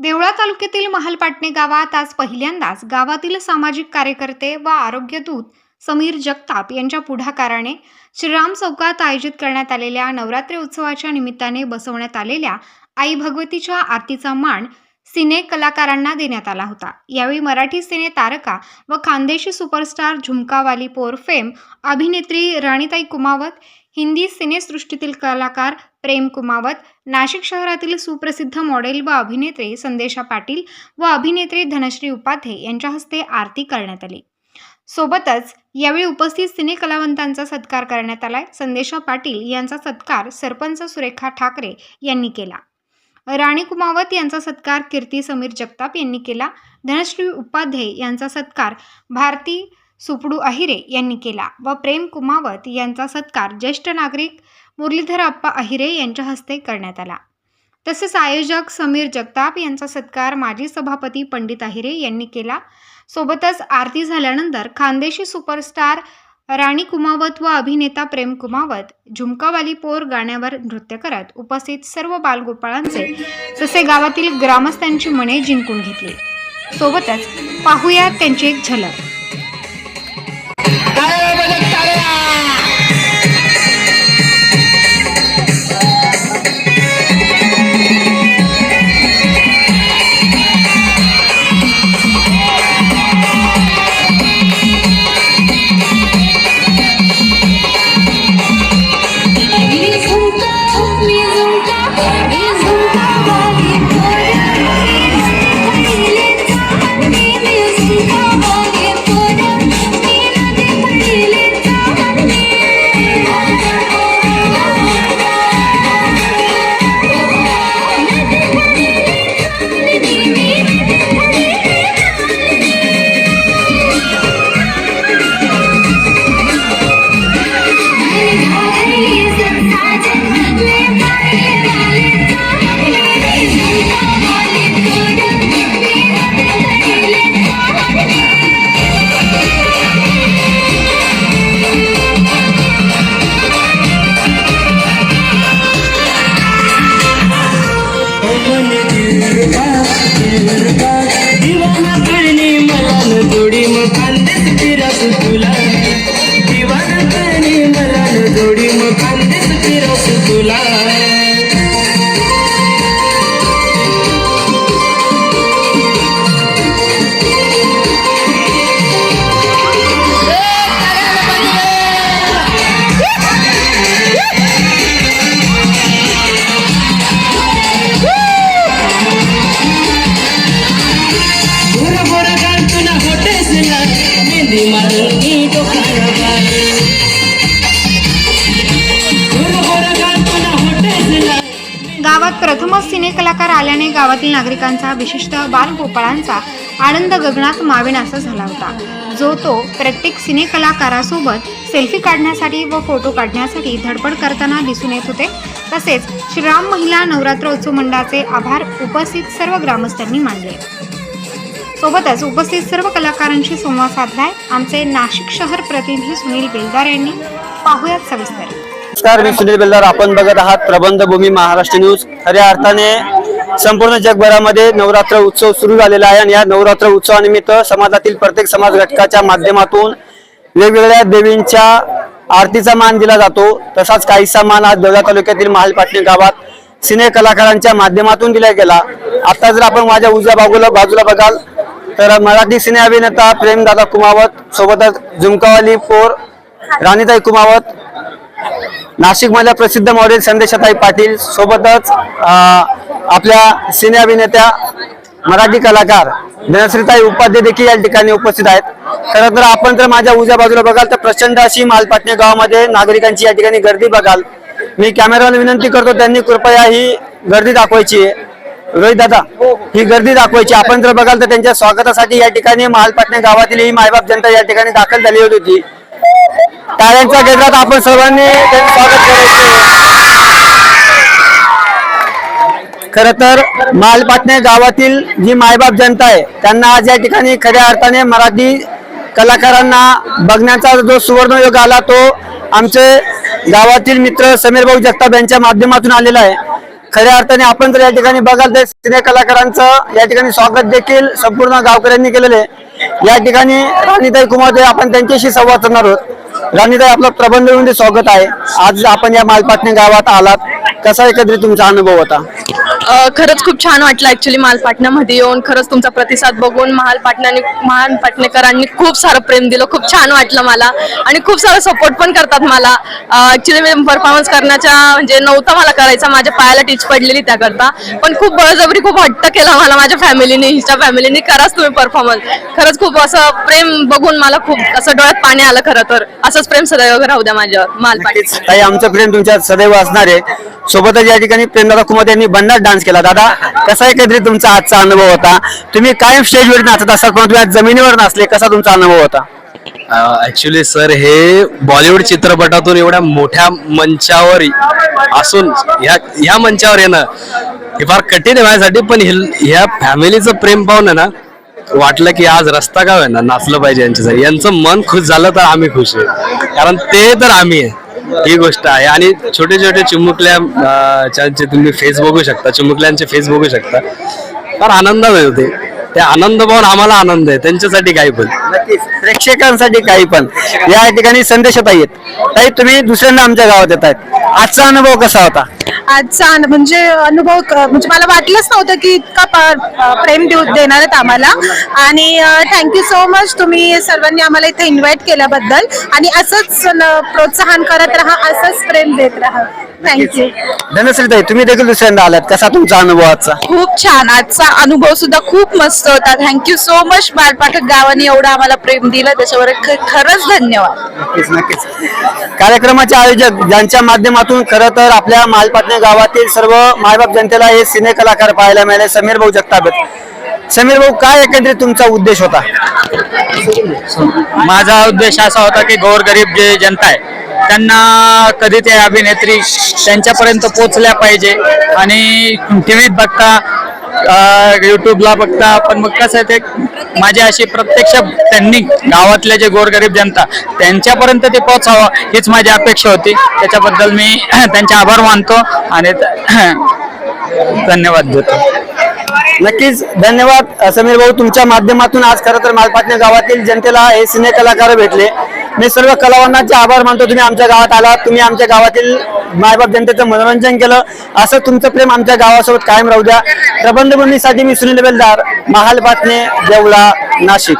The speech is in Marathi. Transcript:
देवळा तालुक्यातील महालपाटणे गावात आज पहिल्यांदाच गावातील सामाजिक कार्यकर्ते व आरोग्य दूत समीर जगताप यांच्या पुढाकाराने श्रीराम चौकात आयोजित करण्यात आलेल्या नवरात्री उत्सवाच्या निमित्ताने बसवण्यात आलेल्या आई भगवतीच्या आरतीचा मान सिने कलाकारांना देण्यात आला होता. यावेळी मराठी सिने तारका व खानदेशी सुपरस्टार झुमकावाली पोर फेम अभिनेत्री राणीताई कुमावत हिंदी सिनेसृष्टीतील कलाकार प्रेम कुमावत नाशिक शहरातील सुप्रसिद्ध मॉडेल व अभिनेत्री संदेशा पाटील व अभिनेत्री धनश्री उपाध्ये यांच्या हस्ते आरती करण्यात आली. सोबतच यावेळी उपस्थित सिने कलावंतांचा सत्कार करण्यात आलाय. संदेशा पाटील यांचा सत्कार सरपंच सुरेखा ठाकरे यांनी केला. राणी कुमावत यांचा सत्कार कीर्ती समीर जगताप यांनी केला. धनश्री उपाध्ये यांचा सत्कार भारती सुपडू अहिरे यांनी केला व प्रेम कुमावत यांचा सत्कार ज्येष्ठ नागरिक मुरलीधर अप्पा अहिरे यांच्या हस्ते करण्यात आला. तसेच आयोजक समीर जगताप यांचा सत्कार माजी सभापती पंडित अहिरे यांनी केला. सोबतच आरती झाल्यानंतर खानदेशी सुपरस्टार राणी कुमावत व अभिनेता प्रेम कुमावत झुमकावाली पोर गाण्यावर नृत्य करत उपस्थित सर्व बालगोपाळांचे तसे गावातील ग्रामस्थांची मने जिंकून घेतली. सोबतच पाहूया त्यांची एक झलक. baby. प्रथमच सिने कलाकार आल्याने गावातील नागरिकांचा विशिष्ट बालगोपाळांचा आनंद गगनात माविनासा झाला होता. जो तो प्रत्येक सिने कलाकारासोबत सेल्फी काढण्यासाठी व फोटो काढण्यासाठी धडपड करताना दिसून येत होते. तसेच श्रीराम महिला नवरात्र उत्सव मंडळाचे आभार उपस्थित सर्व ग्रामस्थांनी मानले. सोबतच उपस्थित सर्व कलाकारांशी संवाद साधलाय. आमचे नाशिक शहर प्रतिनिधी सुनील बेलदार यांनी. पाहुयात सविस्तर. नमस्कार मी सुनील बेल्दार. आपण बघत आहात प्रबंधभूमी महाराष्ट्र न्यूज. खऱ्या अर्थाने संपूर्ण जगभरामध्ये नवरात्र उत्सव सुरू झालेला आहे आणि या नवरात्र उत्सवानिमित्त समाजातील प्रत्येक समाज घटकाच्या माध्यमातून वेगवेगळ्या देवींच्या आरतीचा मान दिला जातो. तसाच काहीसा मान आज देवळा तालुक्यातील महालपाटणी गावात सिने कलाकारांच्या माध्यमातून दिला गेला. आता जर आपण माझ्या उजव्या बाजूला बाजूला बघाल तर मराठी सिने अभिनेता प्रेमदादा कुमावत सोबतच झुमकावाली पोर राणीताई कुमावत नाशिक मधल्या प्रसिद्ध मॉडेल संदेशाताई पाटील सोबतच आपल्या सिने अभिनेत्या मराठी कलाकार धनश्रीताई उपाध्ये देखील या ठिकाणी उपस्थित आहेत. खरं तर आपण जर माझ्या उजव्या बाजूला बघाल तर प्रचंड अशी मालपाटणे गावामध्ये नागरिकांची या ठिकाणी गर्दी बघाल. मी कॅमेराला विनंती करतो त्यांनी कृपया ही गर्दी दाखवायची रोहित दादा ही गर्दी दाखवायची आपण जर बघाल तर त्यांच्या स्वागतासाठी या ठिकाणी मालपाटणे गावातील ही मायबाप जनता या ठिकाणी दाखल झाली होती. टाळ्यांच्या गजरात आपण सर्वांनी त्यांचं स्वागत करायचं. खर तर मालपाटणे गावातील जी मायबाप जनता आहे त्यांना आज या ठिकाणी खऱ्या अर्थाने मराठी कलाकारांना बघण्याचा जो सुवर्ण योग आला तो आमचे गावातील मित्र समीर भाऊ जगताप यांच्या माध्यमातून आलेला आहे. खऱ्या अर्थाने आपण जर या ठिकाणी बघाल तर सिने कलाकारांचं या ठिकाणी स्वागत देखील संपूर्ण गावकऱ्यांनी केलेले आहे. या ठिकाणी राणीताई कुमार आपण त्यांच्याशी संवाद साधणार आहोत. राणीताई आपलं प्रबंधमध्ये स्वागत आहे. आज आपण या मालपाटणे गावात आलात. कसा एकत्रित तुमचा अनुभव होता? खरंच खूप छान वाटलं ऍक्च्युली मालपाटण्यामध्ये येऊन. खरंच तुमचा प्रतिसाद बघून महालपाटण्याने महालपाटणेकरांनी खूप सारं प्रेम दिलं. खूप छान वाटलं मला. आणि खूप सारं सपोर्ट पण करतात मला. ऍक्च्युली मी परफॉर्मन्स करण्याच्या म्हणजे नव्हता मला करायचा. माझ्या पायाला टीच पडलेली त्याकरता. पण खूप बळजबरी खूप हट्ट केला मला माझ्या फॅमिलीने हिच्या फॅमिलीने कराच तुम्ही परफॉर्मन्स खरंच खूप असं प्रेम बघून मला खूप असं डोळ्यात पाणी आलं खरं तर. असंच प्रेम सदैव राहू द्या माझ्यावर. मालपाटी आमचं प्रेम तुमच्या सदैव असणार आहे. सोबतच या ठिकाणी प्रेमदादा कुमार यांनी बंदाच डान्स केला. दादा कसा एकत्रित तुमचा आजचा अनुभव होता? तुम्ही कायम स्टेजवर नाचत असाल पण तुम्ही आज जमिनीवर नाचले कसा तुमचा अनुभव होता? ऍक्च्युली सर हे बॉलिवूड चित्रपटातून एवढ्या मोठ्या मंचावर असून ह्या ह्या मंचावर येणं हे फार कठीण आहे माझ्यासाठी पण हे- ह्या फॅमिलीचं प्रेम पाहून ना वाटलं की आज रस्ता का ना नाचलं पाहिजे यांच्यासाठी. यांचं मन खुश झालं तर आम्ही खुश आहे. कारण ते तर आम्ही आहे. ही गोष्ट आहे. आणि छोटे छोटे चिमुकल्या तुम्ही फेस बघू शकता चिमुकल्यांचे फेस बघू शकता. फार आनंदात होते ते. आनंद पाहून आम्हाला आनंद आहे. त्यांच्यासाठी काही पण. नक्कीच. प्रेक्षकांसाठी काही पण. या ठिकाणी संदेश आहेत. ताई तुम्ही दुसऱ्यांदा आमच्या गावात येत आहेत आजचा अनुभव कसा होता? आजचा म्हणजे अनुभव म्हणजे मला वाटलंच नव्हतं की इतका प्रेम देऊ देणार आहेत आम्हाला. आणि थँक्यू सो मच तुम्ही सर्वांनी आम्हाला इथे इन्व्हाइट केल्याबद्दल. आणि असंच प्रोत्साहन करत राहा असंच प्रेम देत राहा. थँक्यू तुम्ही देखील दुसऱ्यांदा आलात. कसा तुमचा अनुभव आजचा? खूप छान. आजचा अनुभव सुद्धा खूप मस्त होता. थँक्यू सो मच बालपाठक गावाने एवढं आम्हाला प्रेम दिलं. त्याच्यावर ख- खरंच धन्यवाद. नक्कीच नक्कीच. कार्यक्रमाचे आयोजक ज्यांच्या माध्यमातून खरं तर आपल्या मालपाटणे गावातील सर्व मायबाप जनतेला हे सिने कलाकार पाहायला मिळाले. समीर भाऊ जगतापत. समीर भाऊ काय एकंदरीत तुमचा उद्देश होता? माझा उद्देश असा होता की गोरगरीब जे जनता आहे त्यांना कधी ते अभिनेत्री त्यांच्यापर्यंत पोहोचल्या पाहिजे आणि टीव्हीत बघता युट्यूबला बघता पण मग कसं आहे ते माझी अशी प्रत्यक्ष त्यांनी गावातल्या जे गोरगरीब जनता त्यांच्यापर्यंत ते पोहोचावं हीच माझी अपेक्षा होती. त्याच्याबद्दल मी त्यांचे आभार मानतो आणि धन्यवाद देतो. नक्कीच धन्यवाद. समीर भाऊ तुमच्या माध्यमातून आज खरं तर मालपाटणे गावातील जनतेला हे सिने कलाकार भेटले. मी सर्व कलावंतांचे आभार मानतो. तुम्ही आमच्या गावात आलात. तुम्ही आमच्या गावातील मायबाप जनतेचं मनोरंजन केलं. असं तुमचं प्रेम आमच्या गावासोबत कायम राहू द्या. प्रबंधभूमीसाठी मी सुनील बेलदार महाल पाटणे देवळा नाशिक.